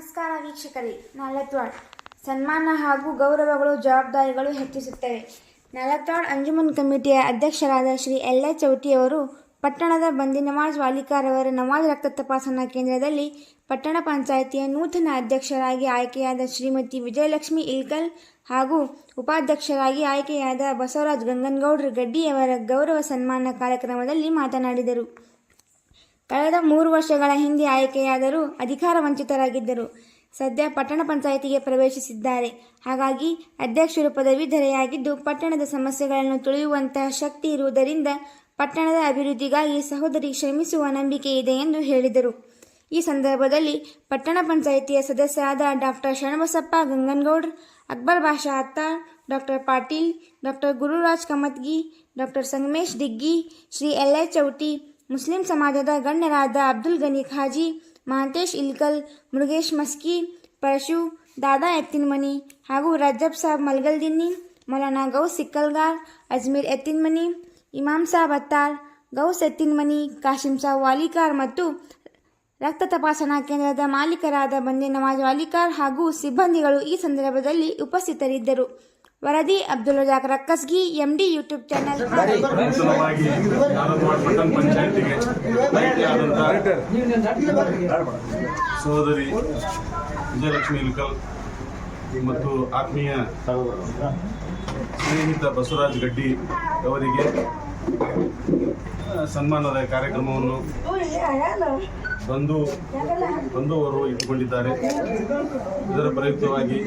ಶಿಕ್ಷಕರೇ ನಾಲತ್ವಾಳ್ ಸನ್ಮಾನ ಹಾಗೂ ಗೌರವಗಳು, ಜವಾಬ್ದಾರಿಗಳು ಹೆಚ್ಚಿಸುತ್ತವೆ. ನಾಲತ್ವಾಳ್ ಅಂಜುಮನ್ ಕಮಿಟಿಯ ಅಧ್ಯಕ್ಷರಾದ ಶ್ರೀ ಎಲ್ ಎ ಚೌಟಿಯವರು ಪಟ್ಟಣದ ಬಂದಿ ನಮಾಜ್ ವಾಲಿಕಾರವರ ನವಾಜ್ ರಕ್ತ ತಪಾಸಣಾ ಕೇಂದ್ರದಲ್ಲಿ ಪಟ್ಟಣ ಪಂಚಾಯಿತಿಯ ನೂತನ ಅಧ್ಯಕ್ಷರಾಗಿ ಆಯ್ಕೆಯಾದ ಶ್ರೀಮತಿ ವಿಜಯಲಕ್ಷ್ಮಿ ಇಲ್ಕಲ್ ಹಾಗೂ ಉಪಾಧ್ಯಕ್ಷರಾಗಿ ಆಯ್ಕೆಯಾದ ಬಸವರಾಜ್ ಗಂಗನಗೌಡ್ರ ಗಡ್ಡಿಯವರ ಗೌರವ ಸನ್ಮಾನ ಕಾರ್ಯಕ್ರಮದಲ್ಲಿ ಮಾತನಾಡಿದರು. ಕಳೆದ ಮೂರು ವರ್ಷಗಳ ಹಿಂದೆ ಆಯ್ಕೆಯಾದರೂ ಅಧಿಕಾರ ವಂಚಿತರಾಗಿದ್ದರು. ಸದ್ಯ ಪಟ್ಟಣ ಪಂಚಾಯಿತಿಗೆ ಪ್ರವೇಶಿಸಿದ್ದಾರೆ. ಹಾಗಾಗಿ ಅಧ್ಯಕ್ಷರು ಪದವೀಧರೆಯಾಗಿದ್ದು ಪಟ್ಟಣದ ಸಮಸ್ಯೆಗಳನ್ನು ತುಳಿಯುವಂತಹ ಶಕ್ತಿ ಇರುವುದರಿಂದ ಪಟ್ಟಣದ ಅಭಿವೃದ್ಧಿಗಾಗಿ ಸಹೋದರಿ ಶ್ರಮಿಸುವ ನಂಬಿಕೆ ಇದೆ ಎಂದು ಹೇಳಿದರು. ಈ ಸಂದರ್ಭದಲ್ಲಿ ಪಟ್ಟಣ ಪಂಚಾಯಿತಿಯ ಸದಸ್ಯರಾದ ಡಾಕ್ಟರ್ ಶರಣಬಸಪ್ಪ ಗಂಗನಗೌಡ್ರ ಅಕ್ಬರ್ ಬಾಷಾ ಅತ್ತ doctor Patil doctor Gururaj Kamatgi doctor Sangamesh Diggi, Shri L Chouti Muslim ಸಮಾಜದ ಗಣ್ಯರಾದ ಅಬ್ದುಲ್ ಗನಿ ಖಾಜಿ ಮಹಾಂತೇಶ್ ಇಲ್ಕಲ್ ಮೃಗೇಶ್ ಮಸ್ಕಿ, ಪರಶು, ದಾದಾ ಎತ್ತಿನ್ಮನಿ ಹಾಗೂ ರಜಬ್ ಸಾಬ್ ಮಲ್ಗಲ್ದಿನ್ನಿ, ಮೌಲಾನಾ ಗೌಸ್ ಸಿಕ್ಕಲ್ಗಾರ್, ಅಜ್ಮೀರ್ ಎತ್ತಿನ್ಮನಿ, ಇಮಾಮ್ ಸಾಬ್ ಅತ್ತಾರ್, ಗೌಸ್ ಎತ್ತಿನ್ಮನಿ, ಕಾಶಿಂ ಸಾಬ್ ವಾಲಿಕಾರ್ ಮತ್ತು ರಕ್ತ ತಪಾಸಣಾ ಕೇಂದ್ರದ ಮಾಲೀಕರಾದ ಬಂದೆ ನವಾಜ್ ವಾಲಿಕಾರ್ ಹಾಗೂ ಸಿಬ್ಬಂದಿಗಳು ಈ ಸಂದರ್ಭದಲ್ಲಿ ಉಪಸ್ಥಿತರಿದ್ದರು. ವರದಿ Abdul Razak Rakkasgi MD YouTube channel ಪಟ್ಟಣ ಪಂಚಾಯತಿಗೆ ಸಹೋದರಿ ವಿಜಯಲಕ್ಷ್ಮಿ ಇಲ್ಕಲ್ ಮತ್ತು ಆತ್ಮೀಯ ಸ್ನೇಹಿತ ಬಸವರಾಜ್ ಗಡ್ಡಿ ಅವರಿಗೆ ಸನ್ಮಾನದ ಕಾರ್ಯಕ್ರಮವನ್ನು ಬಂದು ಬಂದು ಅವರು ಇಟ್ಟುಕೊಂಡಿದ್ದಾರೆ. ಇದರ ಪ್ರಯುಕ್ತವಾಗಿ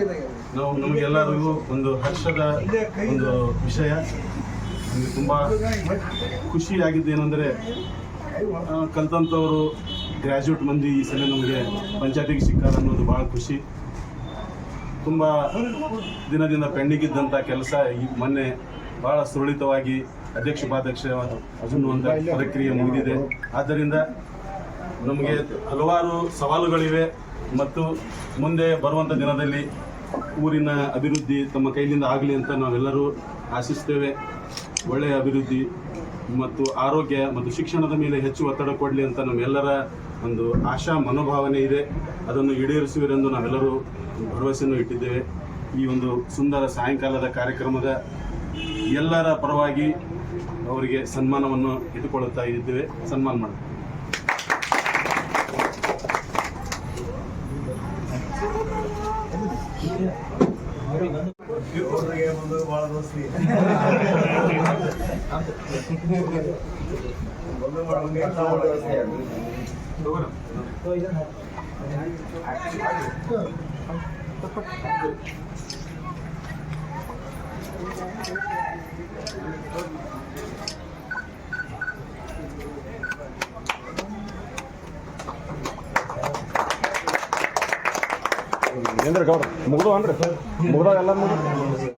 ನಾವು ನಮಗೆಲ್ಲರಿಗೂ ಒಂದು ಹರ್ಷದ ಒಂದು ವಿಷಯ. ನಮಗೆ ತುಂಬ ಖುಷಿಯಾಗಿದ್ದೇನೆಂದರೆ ಏನಂದರೆ ಕಲ್ತಂಥವರು ಗ್ರ್ಯಾಜುಯೇಟ್ ಮಂದಿ ಈ ಸಲ ನಮಗೆ ಪಂಚಾಯತಿಗೆ ಸಿಕ್ಕಾರ ಅನ್ನೋದು ಭಾಳ ಖುಷಿ. ತುಂಬ ದಿನದಿಂದ ಪೆಂಡಿಂಗ್ ಇದ್ದಂಥ ಕೆಲಸ ಈ ಮೊನ್ನೆ ಭಾಳ ಸುರಳಿತವಾಗಿ ಅಧ್ಯಕ್ಷ ಉಪಾಧ್ಯಕ್ಷ ಒಂದು ಪ್ರಕ್ರಿಯೆ ಮುಗಿದಿದೆ. ಆದ್ದರಿಂದ ನಮಗೆ ಹಲವಾರು ಸವಾಲುಗಳಿವೆ ಮತ್ತು ಮುಂದೆ ಬರುವಂಥ ದಿನದಲ್ಲಿ ಊರಿನ ಅಭಿವೃದ್ಧಿ ತಮ್ಮ ಕೈಲಿಂದ ಆಗಲಿ ಅಂತ ನಾವೆಲ್ಲರೂ ಆಶಿಸ್ತೇವೆ. ಒಳ್ಳೆಯ ಅಭಿವೃದ್ಧಿ ಮತ್ತು ಆರೋಗ್ಯ ಮತ್ತು ಶಿಕ್ಷಣದ ಮೇಲೆ ಹೆಚ್ಚು ಒತ್ತಡ ಕೊಡಲಿ ಅಂತ ನಮ್ಮೆಲ್ಲರ ಒಂದು ಆಶಾ ಮನೋಭಾವನೆ ಇದೆ. ಅದನ್ನು ಈಡೇರಿಸುವರೆಂದು ನಾವೆಲ್ಲರೂ ಭರವಸೆಯನ್ನು ಇಟ್ಟಿದ್ದೇವೆ. ಈ ಒಂದು ಸುಂದರ ಸಾಯಂಕಾಲದ ಕಾರ್ಯಕ್ರಮದ ಎಲ್ಲರ ಪರವಾಗಿ ಅವರಿಗೆ ಸನ್ಮಾನವನ್ನು ಇಟ್ಟುಕೊಳ್ಳುತ್ತಾ ಇದ್ದೇವೆ. ಸನ್ಮಾನ ಮಾಡಿ ಅವ್ರಿಗೆ ಒಂದು ಭಾಳ ದೋಸ್ತಿ ಒಂದು ಮಾಡೋಂಗೆ ನಾವು ಏನ್ರಿ ಗೌಡ್ರ ಮುಗ್ದು ಅನ್ರಿ ಮುಗ್ದಾವ ಎಲ್ಲ ಮುಗ್ದು